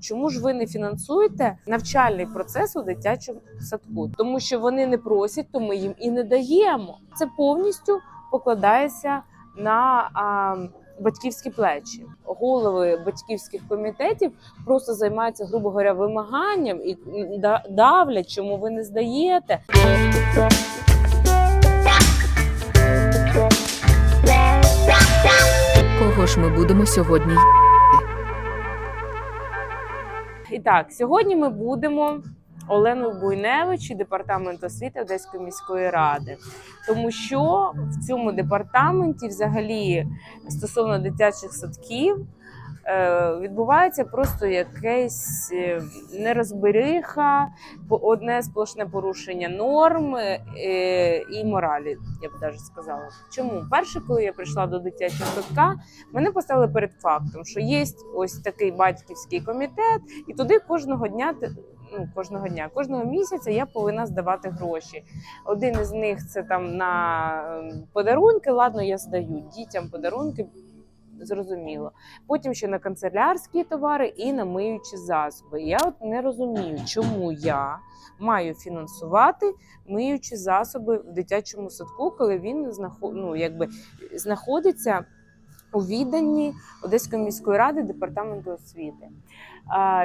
чому ж ви не фінансуєте навчальний процес у дитячому садку? Тому що вони не просять, то ми їм і не даємо. Це повністю покладається на а, батьківські плечі. Голови батьківських комітетів просто займаються, грубо говоря, вимаганням і да- давлять, чому ви не здаєте. Кого ж ми будемо сьогодні? І так, сьогодні ми будемо Оленою Буйневич і департамент освіти Одеської міської ради, тому що в цьому департаменті, взагалі, стосовно дитячих садків, відбувається просто якесь е, нерозбериха, одне сплошне порушення норм е, і моралі, я б навіть сказала. Чому? Перше, коли я прийшла до дитячого садка, мене поставили перед фактом, що є ось такий батьківський комітет, і туди кожного дня ну, кожного дня, кожного місяця я повинна здавати гроші. Один із них це там на ем, подарунки. Ладно, я здаю дітям подарунки. Зрозуміло. Потім ще на канцелярські товари і на миючі засоби. Я от не розумію, чому я маю фінансувати миючі засоби в дитячому садку, коли він ну, якби, знаходиться у відданні Одеської міської ради департаменту освіти.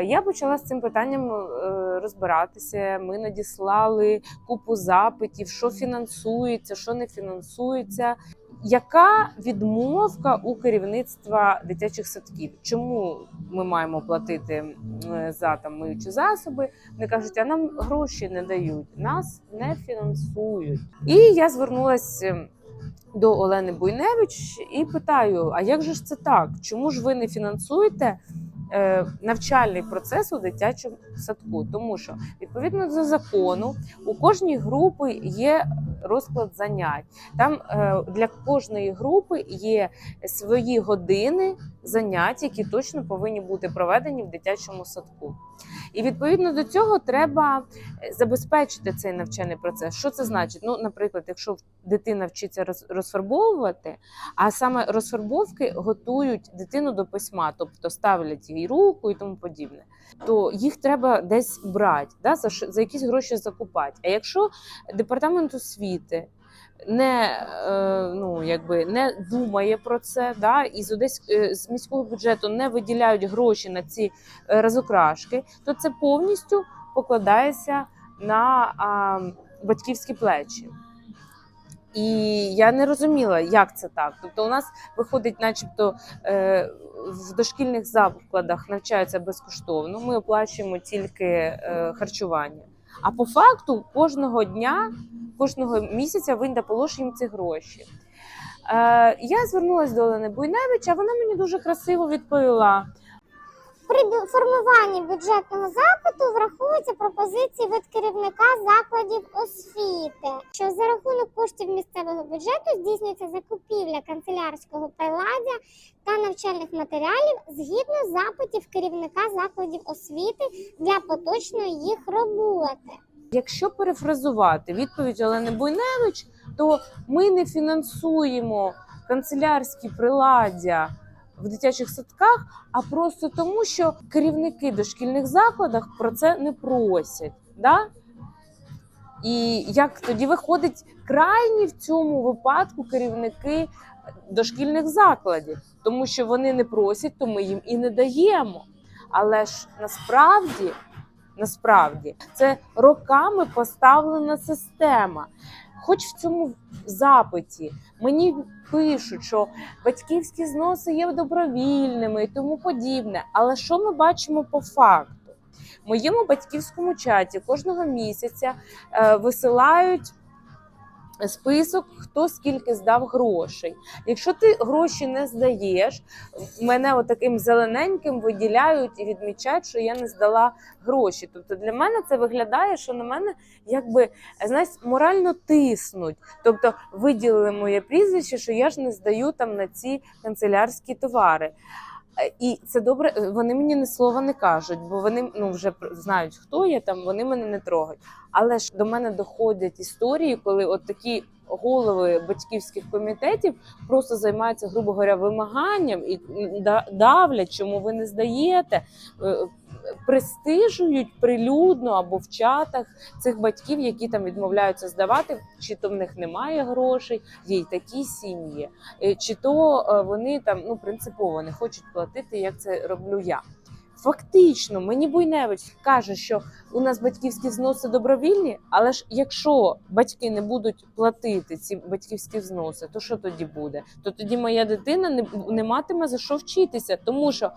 Я почала з цим питанням е, розбиратися. Ми надіслали купу запитів, що фінансується, що не фінансується. Яка відмовка у керівництва дитячих садків? Чому ми маємо платити за там миючі засоби? Вони кажуть, а нам гроші не дають, нас не фінансують. І я звернулася до Олени Буйневич і питаю: а як же ж це так? Чому ж ви не фінансуєте е, навчальний процес у дитячому садку? Тому що відповідно до закону у кожній групи є розклад занять. Там е, для кожної групи є свої години занять, які точно повинні бути проведені в дитячому садку. І відповідно до цього треба забезпечити цей навчальний процес. Що це значить? Ну, наприклад, якщо дитина вчиться розфарбовувати, а саме розфарбовки готують дитину до письма, тобто ставлять їй руку і тому подібне, то їх треба десь брати, да, за, за якісь гроші закупати. А якщо департамент освіти не, е, ну, якби не думає про це, да, і з, Одесь, е, з міського бюджету не виділяють гроші на ці е, розукрашки, то це повністю покладається на а, батьківські плечі. І я не розуміла, як це так. Тобто, у нас виходить, начебто, е, в дошкільних закладах навчаються безкоштовно. Ми оплачуємо тільки е, харчування. А по факту кожного дня, кожного місяця положить їм ці гроші. Е, я звернулася до Олени Буйневич, а вона мені дуже красиво відповіла. При формуванні бюджетного запиту враховуються пропозиції від керівника закладів освіти, що за рахунок коштів місцевого бюджету здійснюється закупівля канцелярського приладдя та навчальних матеріалів згідно запитів керівника закладів освіти для поточної їх роботи. Якщо перефразувати відповідь Олени Буйневич, то ми не фінансуємо канцелярські приладдя в дитячих садках, а просто тому, що керівники дошкільних закладах про це не просять. Да? І як тоді виходить крайні в цьому випадку керівники дошкільних закладів, тому що вони не просять, то ми їм і не даємо. Але ж насправді насправді це роками поставлена система. Хоч в цьому запиті мені пишуть, що батьківські зноси є добровільними і тому подібне. Але що ми бачимо по факту? В моєму батьківському чаті кожного місяця е, висилають список, хто скільки здав грошей. Якщо ти гроші не здаєш, мене отаким зелененьким виділяють і відмічають, що я не здала гроші. Тобто для мене це виглядає, що на мене якби знаєш, морально тиснуть. Тобто виділили моє прізвище, що я ж не здаю там на ці канцелярські товари. Е, І це добре, е, вони мені ні слова не кажуть, бо вони ну вже знають, хто я там, вони мене не трогають. Але ж до мене доходять історії, коли от такі голови батьківських комітетів просто займаються, грубо говоря, вимаганням і да- давлять, чому ви не здаєте. Престижують прилюдно або в чатах цих батьків, які там відмовляються здавати, чи то в них немає грошей, є й такі сім'ї, е, чи то е, вони там ну принципово не хочуть платити, як це роблю я. Фактично, мені Буйневич каже, що у нас батьківські взноси добровільні, але ж якщо батьки не будуть платити ці батьківські взноси, то що тоді буде? То тоді моя дитина не, не матиме за що вчитися, тому що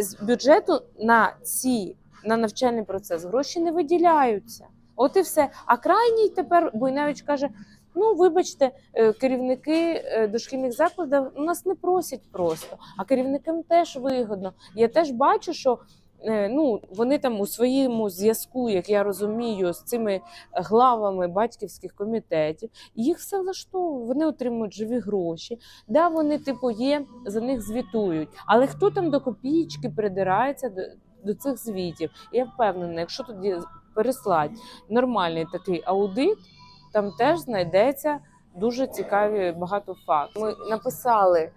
з бюджету на ці на навчальний процес гроші не виділяються. От і все. А крайній тепер Буйневич каже: ну вибачте, е, керівники е, дошкільних закладів у нас не просять просто, а керівникам теж вигодно. Я теж бачу, що. е, Ну, вони там у своєму зв'язку, як я розумію, з цими главами батьківських комітетів, їх все влаштовує. Вони отримують живі гроші. Да, вони, типу, є, за них звітують. Але хто там до копійки придирається до, до цих звітів? Я впевнена, якщо тоді переслать нормальний такий аудит, там теж знайдеться дуже цікаві багато фактів. Ми написали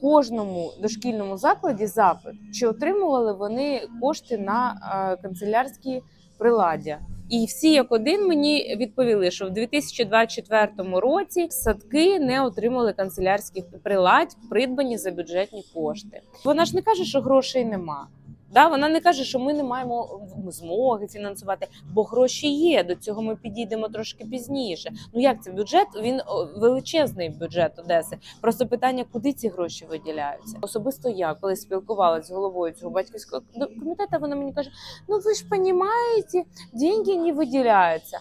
кожному дошкільному закладі запит, чи отримували вони кошти на е, канцелярські приладдя. І всі як один мені відповіли, що в 2024 році садки не отримали канцелярських приладь, придбані за бюджетні кошти. Вона ж не каже, що грошей нема. Да, вона не каже, що ми не маємо змоги фінансувати, бо гроші є. До цього ми підійдемо трошки пізніше. Ну як це бюджет? Він величезний бюджет Одеси. Просто питання, куди ці гроші виділяються. Особисто я, коли спілкувалася з головою цього батьківського комітету, вона мені каже: ну ви ж розумієте, деньги не виділяються.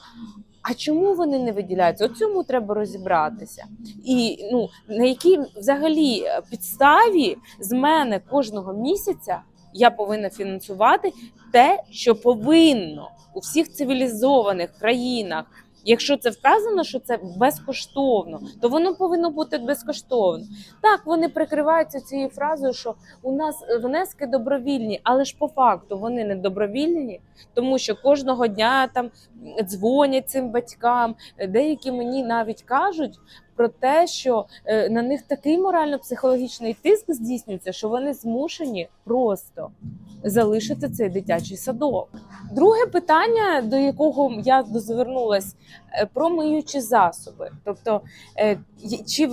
А чому вони не виділяються? У цьому треба розібратися. І ну на якій взагалі е, підставі з мене кожного місяця я повинна фінансувати те, що повинно у всіх цивілізованих країнах. Якщо це вказано, що це безкоштовно, то воно повинно бути безкоштовно. Так, вони прикриваються цією фразою, що у нас внески добровільні, але ж по факту вони не добровільні, тому що кожного дня там дзвонять цим батькам. Деякі мені навіть кажуть про те, що е, на них такий морально-психологічний тиск здійснюється, що вони змушені просто залишити цей дитячий садок. Друге питання, до якого я дозвернулась, е, про миючі засоби. Тобто, е, чи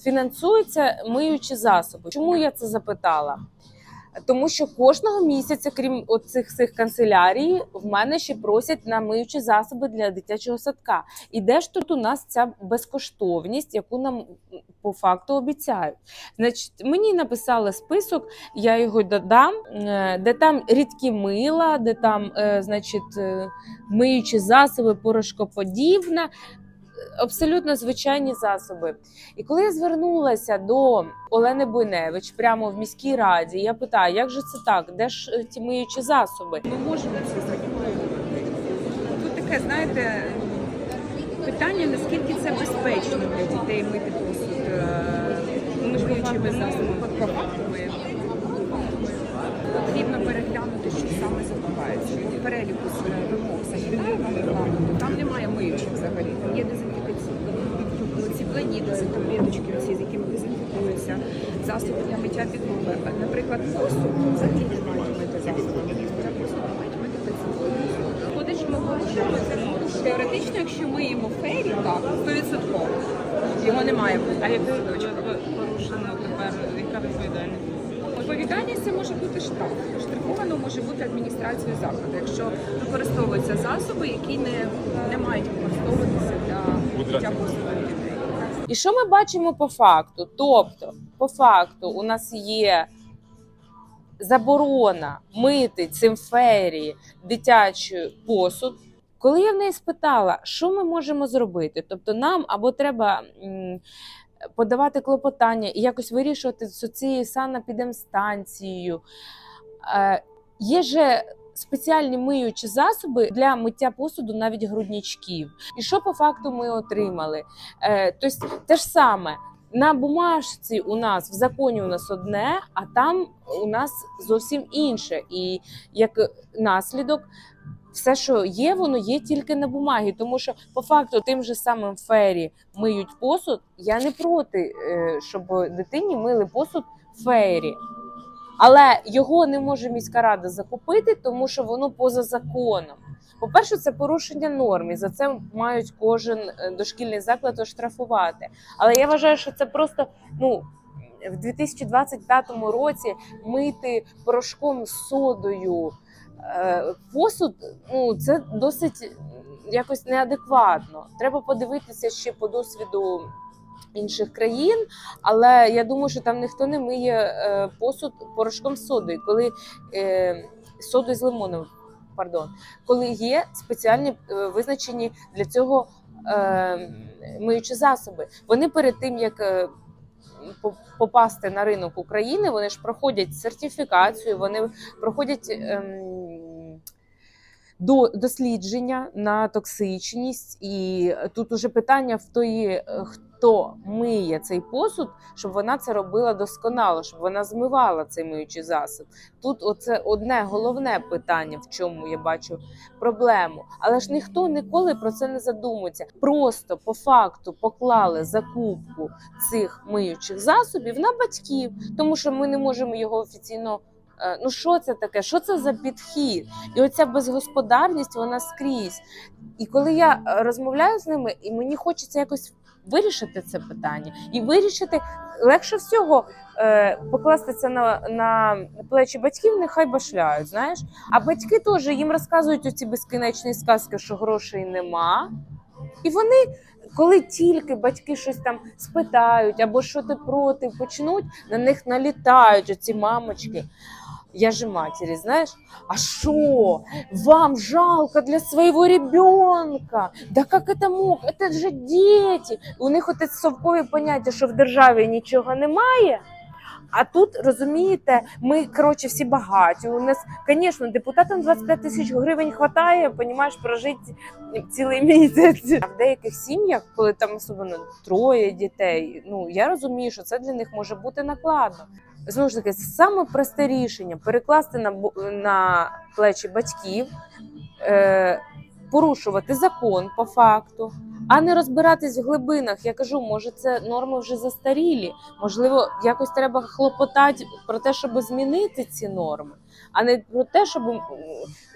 фінансуються миючі засоби? Чому я це запитала? Тому що кожного місяця, крім оцих цих канцелярій, в мене ще просять на миючі засоби для дитячого садка. І де ж тут у нас ця безкоштовність, яку нам по факту обіцяють? Значить, мені написали список, я його додам, е, де там рідкі мила, де там, е, значить, е, миючі засоби, порошкоподібне. Абсолютно звичайні засоби. І коли я звернулася до Олени Буйневич прямо в міській раді, я питаю, як же це так? Де ж е, ті миючі засоби? Ми можемо це закуповувати. Тут таке, знаєте, питання, наскільки це безпечно для дітей мити посуд е, миючими засобами. По факту потрібно переглянути, що саме закупається. В переліку з вимог санітарного регламенту там немає миючих взагалі, там є дезінфекційні. Тобто Ці це таблеточки, оці, з якими дезінфікуються, засоби для миття підлоги. Наприклад, посуд взагалі не мають мити мають мити підсобою. Що ми закон. Теоретично, якщо ми їмо фері, так, 100%. Його немає бути. А якщо порушено тепер, яка відповідальність? Відповідальність це може бути штраф. Штрафовано може бути адміністрація закладу, якщо використовуються засоби, які не, не мають використовуватися для життя дітей. І що ми бачимо по факту? Тобто, по факту, у нас є заборона мити цим фері дитячий посуд. Коли я в неї спитала, що ми можемо зробити, тобто нам або треба подавати клопотання і якось вирішувати з цією санепідемстанцією. Е, є же спеціальні миючі засоби для миття посуду, навіть грудничків. І що по факту ми отримали? Е, тобто те ж саме. На бумажці у нас в законі у нас одне, а там у нас зовсім інше. І як наслідок, все, що є, воно є тільки на бумагі. Тому що по факту тим же самим фері миють посуд. Я не проти, е, щоб дитині мили посуд фері. Але його не може міська рада закупити, тому що воно поза законом. По-перше, це порушення норм, і за це мають кожен е, дошкільний заклад оштрафувати. Але я вважаю, що це просто ну. В 2025 році мити порошком содою е, посуд, ну це досить якось неадекватно. Треба подивитися ще по досвіду інших країн, але я думаю, що там ніхто не миє е, посуд порошком з содою, коли е, содою з лимоном, пардон, коли є спеціальні е, визначені для цього миючі засоби. Вони перед тим як попасти на ринок України, вони ж проходять сертифікацію, вони проходять. ем, до дослідження на токсичність, і тут уже питання в тої, хто миє цей посуд, щоб вона це робила досконало, щоб вона змивала цей миючий засіб. Тут оце одне головне питання, в чому я бачу проблему. Але ж ніхто ніколи про це не задумується. Просто по факту поклали закупку цих миючих засобів на батьків, тому що ми не можемо його офіційно. Е, Ну, що це таке? Що це за підхід? І оця безгосподарність вона скрізь. І коли я е, розмовляю з ними, і мені хочеться якось вирішити це питання, і вирішити легше всього е, покласти це на, на плечі батьків, нехай башляють. Знаєш, а батьки теж їм розказують оці безкінечні сказки, що грошей нема. І вони, коли тільки батьки щось там спитають або що ти проти, почнуть, на них налітають оці мамочки. Я же матери, знаешь, а что, вам жалко для своего ребенка? Да как это мог? Это же дети. У них оте совкові поняття, що в державі нічого немає. А тут розумієте, ми коротше всі багаті. У нас, звісно, депутатам 25 тисяч гривень хватає, понімаєш, прожити цілий місяць. А в деяких сім'ях, коли там особливо троє дітей, ну я розумію, що це для них може бути накладно. Знову ж таки, саме просте рішення перекласти на, на плечі батьків, е, порушувати закон по факту, а не розбиратись в глибинах. Я кажу, може, це норми вже застарілі. Можливо, якось треба хлопотати про те, щоб змінити ці норми, а не про те, щоб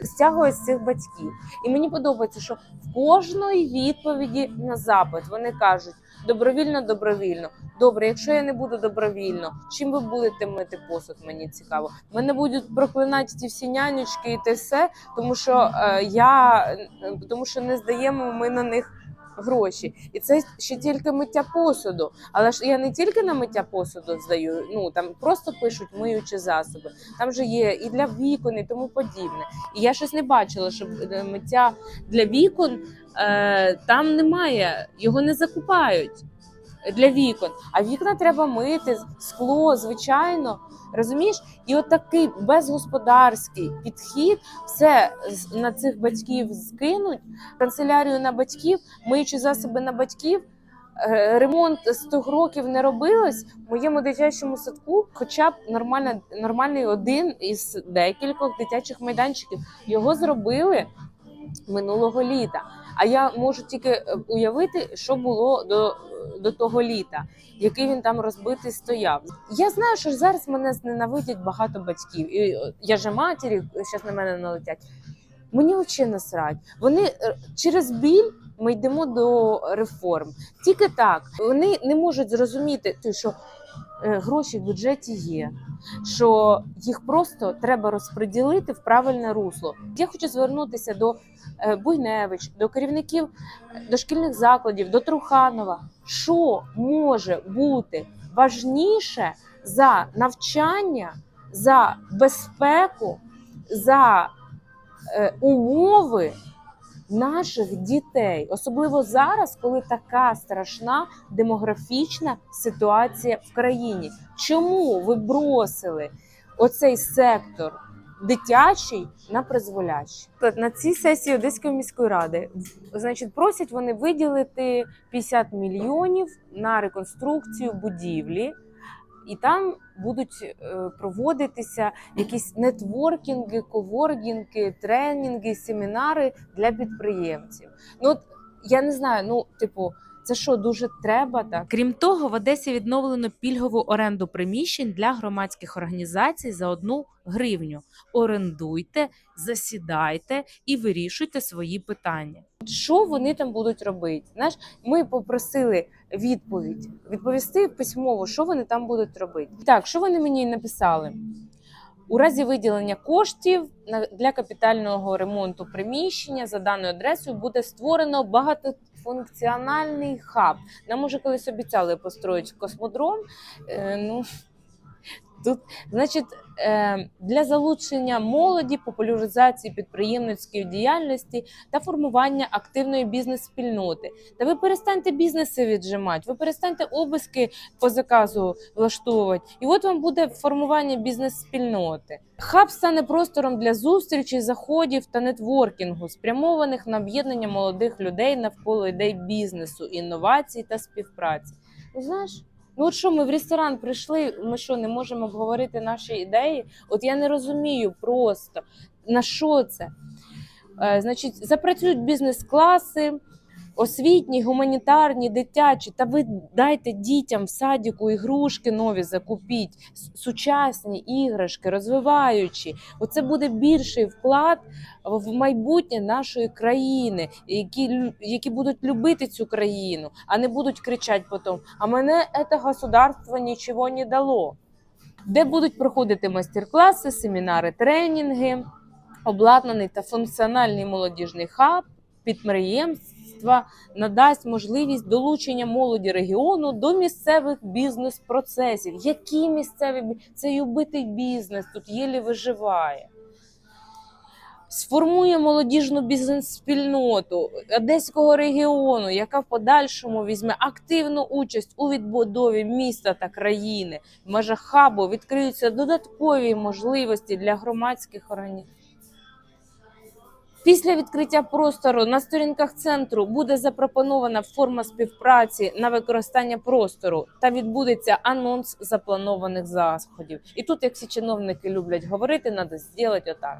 стягувати цих батьків. І мені подобається, що в кожної відповіді на запит вони кажуть добровільно, добровільно. Добре, якщо я не буду добровільно, чим ви будете мити посуд? Мені цікаво. Мене будуть проклинати ті всі нянечки і те все, тому що е, я е, тому що не здаємо ми на них гроші. І це ще тільки миття посуду. Але ж я не тільки на миття посуду здаю. Ну там просто пишуть миючі засоби. Там же є і для вікон, і тому подібне. І я щось не бачила, щоб е, миття для вікон е, там немає, його не закупають для вікон. А вікна треба мити, скло, звичайно. Розумієш? І от такий безгосподарський підхід все на цих батьків скинуть, канцелярію на батьків, миючі засоби на батьків. Е, Ремонт з тих років не робилось в моєму дитячому садку, хоча б нормальна, нормальний один із декількох дитячих майданчиків. Його зробили минулого літа. А я можу тільки е, уявити, що було до, до того літа, який він там розбитий стояв. Я знаю, що зараз мене зненавидять багато батьків. І е, я же матері, зараз на мене налетять. Мені взагалі насрать. Вони е, через біль ми йдемо до реформ. Тільки так вони не можуть зрозуміти, що гроші в бюджеті є, що їх просто треба розподілити в правильне русло. Я хочу звернутися до е, Буйневич, до керівників дошкільних закладів, до Труханова. Що може бути важніше за навчання, за безпеку, за е, умови наших дітей, особливо зараз, коли така страшна демографічна ситуація в країні. Чому ви бросили оцей сектор дитячий на призволяще? На цій сесії Одеської міської ради значить, просять вони виділити 50 мільйонів на реконструкцію будівлі. І там будуть е, проводитися якісь нетворкінги, коворкінги, тренінги, семінари для підприємців. Ну от я не знаю, ну типу, Це що, дуже треба так? Крім того, в Одесі відновлено пільгову оренду приміщень для громадських організацій за одну гривню. Орендуйте, засідайте і вирішуйте свої питання. Що вони там будуть робити? Знаєш, ми попросили відповідь, відповісти письмово, що вони там будуть робити. Так, що вони мені написали? У разі виділення коштів для капітального ремонту приміщення за даною адресою буде створено багатофункціональний хаб. Нам уже колись обіцяли построїти космодром. Е, ну, тут, значить, е, для залучення молоді, популяризації підприємницької діяльності та формування активної бізнес-спільноти. Та ви перестаньте бізнеси віджимати, ви перестаньте обиски по заказу влаштовувати. І от вам буде формування бізнес-спільноти. Хаб стане простором для зустрічей, заходів та нетворкінгу, спрямованих на об'єднання молодих людей навколо ідей бізнесу, інновацій та співпраці. Знаєш, ну от що ми в ресторан прийшли, ми що не можемо обговорити наші ідеї? От я не розумію просто на що це. Е, значить, запрацюють бізнес-класи, освітні, гуманітарні, дитячі. Та ви дайте дітям в садіку ігрушки нові закупіть, сучасні іграшки, розвиваючі. Оце буде більший вклад в майбутнє нашої країни, які, які будуть любити цю країну, а не будуть кричати потім, а мене це государство нічого не дало. Де будуть проходити майстер-класи, семінари, тренінги, обладнаний та функціональний молодіжний хаб, підприємства надасть можливість долучення молоді регіону до місцевих бізнес-процесів. Які місцеві це й убитий бізнес, тут єлі виживає. Сформує молодіжну бізнес-спільноту Одеського регіону, яка в подальшому візьме активну участь у відбудові міста та країни. В межах хабу відкриються додаткові можливості для громадських організацій. Після відкриття простору на сторінках центру буде запропонована форма співпраці на використання простору та відбудеться анонс запланованих заходів. І тут, як всі чиновники люблять говорити, треба зробити отак.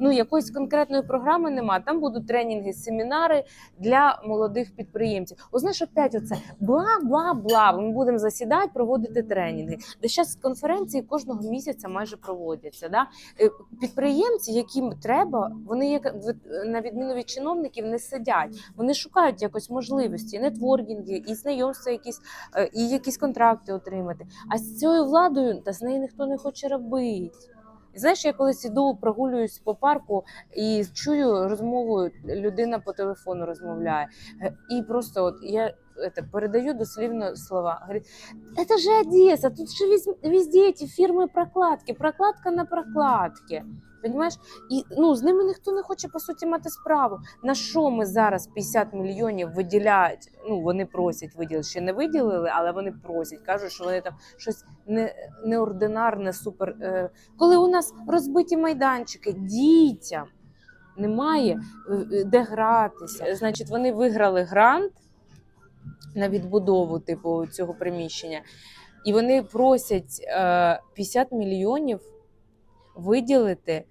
Ну, якоїсь конкретної програми нема. Там будуть тренінги, семінари для молодих підприємців. О, знаєш, опять оце бла бла бла. Ми будемо засідати, проводити тренінги. Де зараз конференції кожного місяця майже проводяться. Да? Е, Підприємці, яким треба, вони як на відміну від чиновників не сидять. Вони шукають якось можливості, нетворкінги, і знайомства, якісь е, і якісь контракти отримати. А з цією владою та з нею ніхто не хоче робити. І знаєш, я колись іду, прогулююсь по парку і чую розмову, людина по телефону розмовляє. Е, І просто от я это, передаю дослівно слова. Говорить, это же Одесса, тут же вез- везде эти фирмы прокладки, прокладка на прокладке. Понимаєш? І ну, з ними ніхто не хоче по суті мати справу. На що ми зараз 50 мільйонів виділяють? Ну вони просять виділити, ще не виділили, але вони просять, кажуть, що вони там щось не, неординарне, супер. Е, коли у нас розбиті майданчики, дітям немає е, е, де гратися. Значить, вони виграли грант на відбудову типу цього приміщення, і вони просять е, 50 мільйонів виділити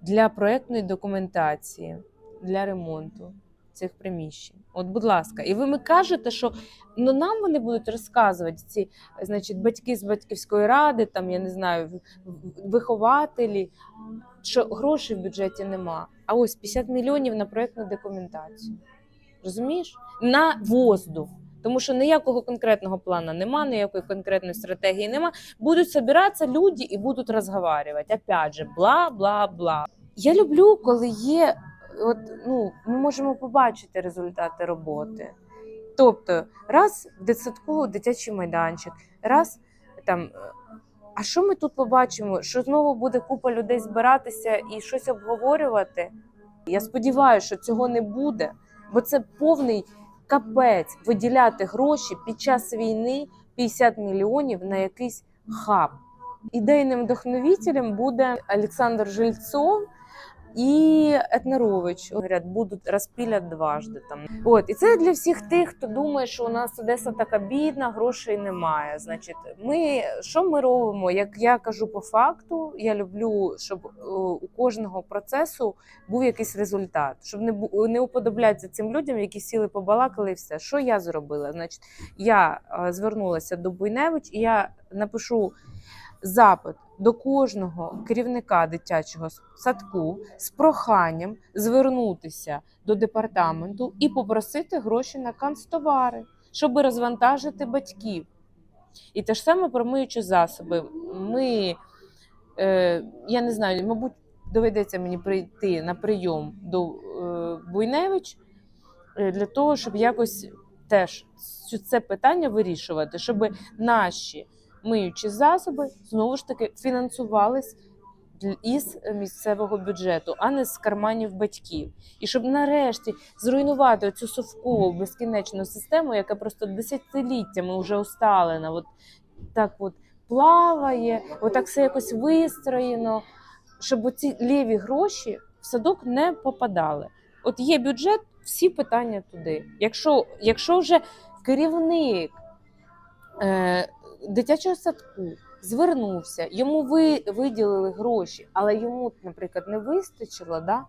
для проектної документації для ремонту цих приміщень. От, будь ласка, і ви ми кажете, що ну нам вони будуть розказувати ці, значить, батьки з батьківської ради, там я не знаю, вихователі, що грошей в бюджеті нема. А ось 50 мільйонів на проектну документацію. Розумієш? На воздух. Тому що ніякого конкретного плану нема, ніякої конкретної стратегії нема. Будуть збиратися люди і будуть розговорювати. Опять же, бла, бла, бла. Я люблю, коли є, от, ну, ми можемо побачити результати роботи. Тобто, раз в дитсадку дитячий майданчик, раз там. е, А що ми тут побачимо? Що знову буде купа людей збиратися і щось обговорювати? Я сподіваюся, що цього не буде, бо це повний капець виділяти гроші під час війни 50 мільйонів на якийсь хаб. Ідейним вдохновителем буде Олександр Жильцов. І Етнерович говорять, будуть розпілять дважди там. От і це для всіх тих, хто думає, що у нас Одеса така бідна, грошей немає. Значить, ми що ми робимо? Як я кажу по факту, я люблю, щоб е, у кожного процесу був якийсь результат, щоб не не уподоблятися цим людям, які сіли побалакали, і все. Що я зробила? Значить, я е, звернулася до Буйневич, і я напишу запит до кожного керівника дитячого садку з проханням звернутися до департаменту і попросити гроші на канцтовари, щоб розвантажити батьків. І те ж саме про миючі засоби. Ми, е, я не знаю, мабуть, доведеться мені прийти на прийом до е, Буйневич е, для того, щоб якось теж це питання вирішувати, щоб наші миючі засоби знову ж таки фінансувались із місцевого бюджету, а не з карманів батьків. І щоб нарешті зруйнувати цю совкову безкінечну систему, яка просто десятиліттями вже усталена, от так от плаває, отак все якось вистроєно, щоб ці ліві гроші в садок не попадали. От є бюджет, всі питання туди. Якщо, якщо вже керівник е, дитячого садку звернувся, йому ви, виділили гроші, але йому, наприклад, не вистачило, да?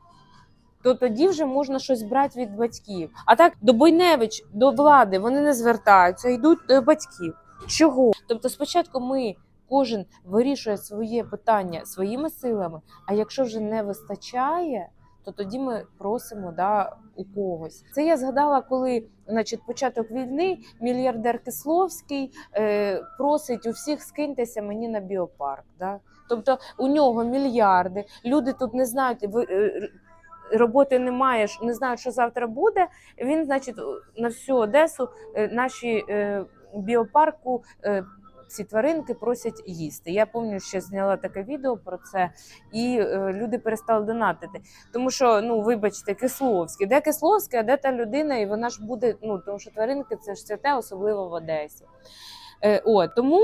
то тоді вже можна щось брати від батьків. А так до Бойневич, до влади вони не звертаються, йдуть до батьків. Чого? Тобто, спочатку ми. Кожен вирішує своє питання своїми силами. А якщо вже не вистачає, то тоді ми просимо да, у когось. Це я згадала, коли значить, початок війни мільярдер Кисловський е, просить у всіх скиньтеся мені на біопарк. Да? Тобто у нього мільярди, люди тут не знають, ви, е, роботи немає, не знають, що завтра буде. Він, значить, на всю Одесу е, наші е, біопарку. Ці тваринки просять їсти. Я пам'ятаю, що зняла таке відео про це, і е, люди перестали донатити. Тому що, ну вибачте, Кисловський, де Кисловський, а де та людина, і вона ж буде. Ну тому що тваринки це ж святе, особливо в Одесі. Е, о, тому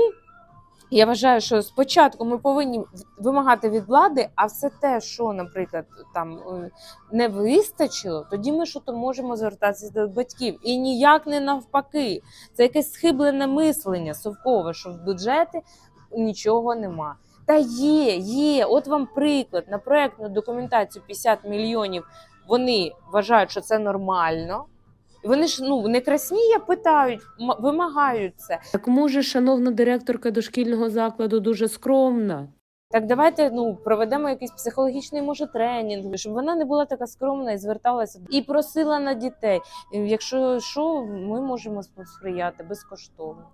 я вважаю, що спочатку ми повинні вимагати від влади, а все те, що, наприклад, там е, не вистачило, тоді ми що то можемо звертатися до батьків. І ніяк не навпаки. Це якесь схиблене мислення совкове, що в бюджеті нічого нема. Та є, є. От вам приклад на проектну документацію 50 мільйонів. Вони вважають, що це нормально. Вони ж ну не красніє питають, вимагають це. Так може, шановна директорка дошкільного закладу дуже скромна. Так давайте ну проведемо якийсь психологічний може тренінг, щоб вона не була така скромна і зверталася і просила на дітей. Якщо що, ми можемо сприяти безкоштовно.